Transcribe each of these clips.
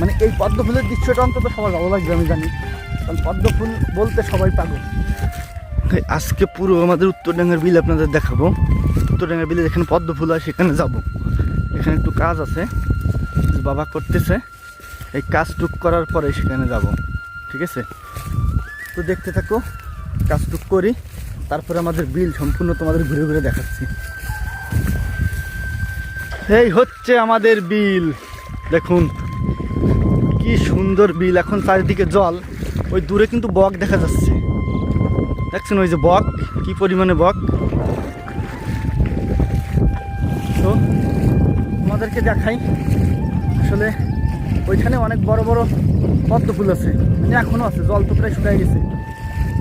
মানে এই পদ্ম ফুলের দৃশ্যটা অন্তত সবার ভালো লাগবে, আমি জানি। কারণ পদ্ম ফুল বলতে সবাই পাগল। তাই আজকে পুরো আমাদের উত্তরডাঙ্গার বিল আপনাদের দেখাবো। উত্তরডাঙ্গার বিলে যেখানে পদ্ম ফুল হয়, সেখানে যাব। এখানে একটু কাজ আছে। বাবা করতেছে। এই কাজটুক করার পরে সেখানে যাব। ঠিক আছে? তো দেখতে থাকো কাজটুক করি। তারপরে আমাদের বিল সম্পূর্ণ তোমাদের ঘুরে ঘুরে দেখাচ্ছি। এই হচ্ছে আমাদের বিল। দেখুন। কি সুন্দর বিল, এখন চারিদিকে জল, ওই দূরে কিন্তু বক দেখা যাচ্ছে। দেখছেন ওই যে বক, কি পরিমাণে বক? তো আমাদেরকে দেখাই, আসলে ওইখানে অনেক বড় বড় পদ্ম ফুল আছে মানে এখনও আছে, জল তো প্রায় শুকায় গেছে।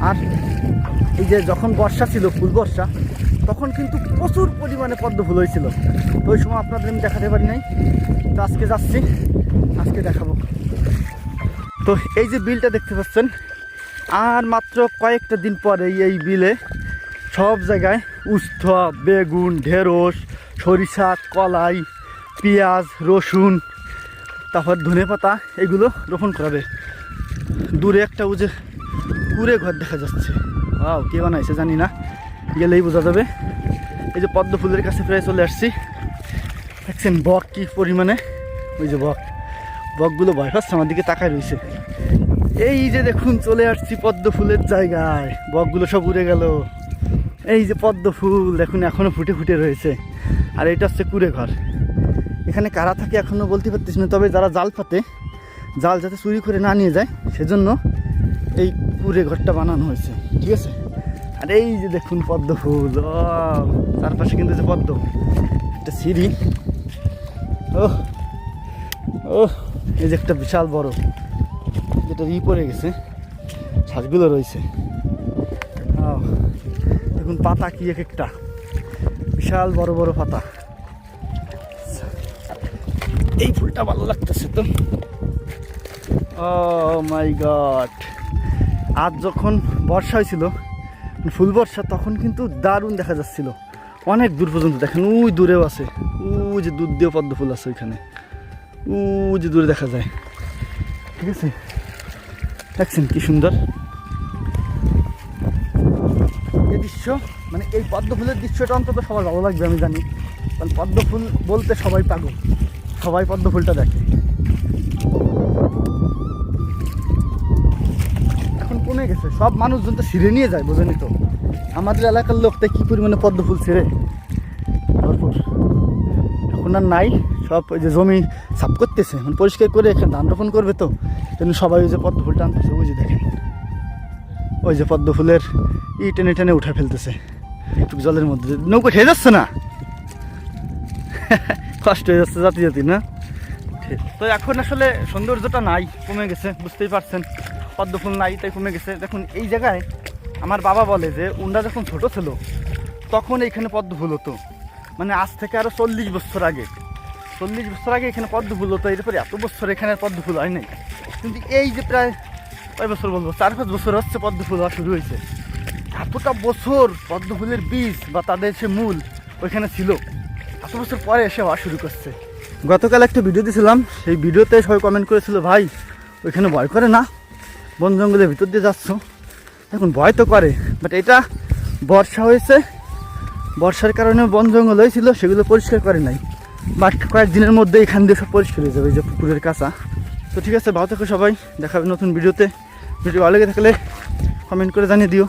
আর এই যে যখন বর্ষা ছিল, ফুল বর্ষা, তখন কিন্তু প্রচুর পরিমাণে পদ্ম ফুল হয়েছিল ওই সময় আপনাদের আমি দেখাতে পারি নাই। তো আজকে যাচ্ছি, আজকে দেখাবো। তো এই যে বিলটা দেখতে পাচ্ছেন, আর মাত্র কয়েকটা দিন পরে এই বিলে সব জায়গায় উস্থ বেগুন, ঢেঁড়স, সরিষা, কলাই, পেঁয়াজ, রসুন, তারপর ধনে পাতা, এগুলো রোপণ করাবে দূরে একটা উজে কুড়ে ঘর দেখা যাচ্ছে। ওয়াও, কে বানাইছে জানি না, গেলেই বোঝা যাবে। এই যে পদ্ম ফুলের কাছে প্রায় চলে আসছি। দেখছেন বক কি পরিমাণে? ওই যে বক। বকগুলো ভয় পাচ্ছে, আমার দিকে তাকায় রয়েছে। এই যে দেখুন, চলে আসছি পদ্ম ফুলের জায়গায়। বকগুলো সব উড়ে গেল। এই যে পদ্ম ফুল, দেখুন, এখনও ফুটে ফুটে রয়েছে। আর এটা হচ্ছে কুড়ে ঘর। এখানে কারা থাকে এখনও বলতে পারতেছি না, তবে যারা জাল পাতে জাল যাতে চুরি করে না নিয়ে যায়, সেজন্য এই কুড়ে ঘরটা বানানো হয়েছে, ঠিক আছে? আর এই যে দেখুন পদ্ম ফুল, ও, চারপাশে কিন্তু যে পদ্ম, একটা সিঁড়ি। ও ও এই যে একটা বিশাল বড়, যেটা ই পড়ে গেছে শ্বাসগুলো রয়েছে। দেখুন পাতা কি এক একটা। বিশাল বড় বড় পাতা। এই ফুলটা ভালো লাগতেছে তো। ও মাই গড আজ যখন বর্ষা হয়েছিল, ফুল বর্ষা, তখন কিন্তু দারুণ দেখা যাচ্ছিল। অনেক দূর পর্যন্ত, দেখেন, ওই দূরেও আছে। ওই যে দুধ দিয়ে পদ্ম ফুল আছে ওইখানে। ওই যে দূরে দেখা যায়। ঠিক আছে? দেখছেন কি সুন্দর? এই দৃশ্য মানে এই পদ্ম ফুলের দৃশ্যটা অন্তত সবার ভালো লাগবে, আমি জানি। কারণ পদ্ম ফুল বলতে সবাই পাগল। সবাই পদ্ম ফুলটা দেখে। এখন কমে গেছে। সব মানুষজন তো ছিঁড়ে নিয়ে যায় বোঝেনি তো। আমাদের এলাকার লোকটা কি পরিমাণে পদ্ম ফুল ছিঁড়ে? ভরপুর। আর নাই, সব ওই যে জমি সাফ করতেছে মানে পরিষ্কার করে এখানে ধান রোপণ করবে তো। জন্য সবাই ওই যে পদ্ম ফুল টানতেছে, ওই যে দেখেন। ওই যে পদ্ম ফুলের ই টেনে টেনে উঠে ফেলতেছে। একটু জলের মধ্যে নৌকো খেয়ে যাচ্ছে না? কষ্ট হয়ে যাচ্ছে জাতি জাতি, না। তো এখন আসলে সৌন্দর্যটা নাই, কমে গেছে, বুঝতেই পারছেন। পদ্ম ফুল নাই, তাই কমে গেছে। দেখুন, এই জায়গায় আমার বাবা বলে যে উন্ডা যখন ছোট ছিল, তখন এইখানে পদ্ম ফুল হতো। মানে আজ থেকে আরও চল্লিশ বছর আগে। চল্লিশ বছর আগে এখানে পদ্ম ফুল হতো এরপরে এত বছর এখানে পদ্ম ফুল হয় নাই। কিন্তু এই যে প্রায় কয় বছর বলব? চার পাঁচ বছর হচ্ছে পদ্ম ফুল হওয়া শুরু হয়েছে। এতটা বছর পদ্ম ফুলের বীজ বা তাদের সে মূল ওইখানে ছিল, এত বছর পরে এসে হওয়া শুরু করছে। গতকাল একটা ভিডিও দিয়েছিলাম সেই ভিডিওতে সবাই কমেন্ট করেছিল, ভাই, ওইখানে ভয় করে না? বন জঙ্গলের ভিতর দিয়ে যাচ্ছ? এখন ভয় তো করে বাট এটা বর্ষা হয়েছে বর্ষার কারণে বন জঙ্গল হয়েছিল সেগুলো পরিষ্কার করে নাই। বাট কয়েকদিনের মধ্যে এখান দিয়ে সব পরিষ্কার হয়ে যাবে যে পুকুরের কাঁচা। তো ঠিক আছে, ভালো থাকো সবাই দেখাবে নতুন ভিডিওতে। ভিডিও ভালো লেগে থাকলে কমেন্ট করে জানিয়ে দিও।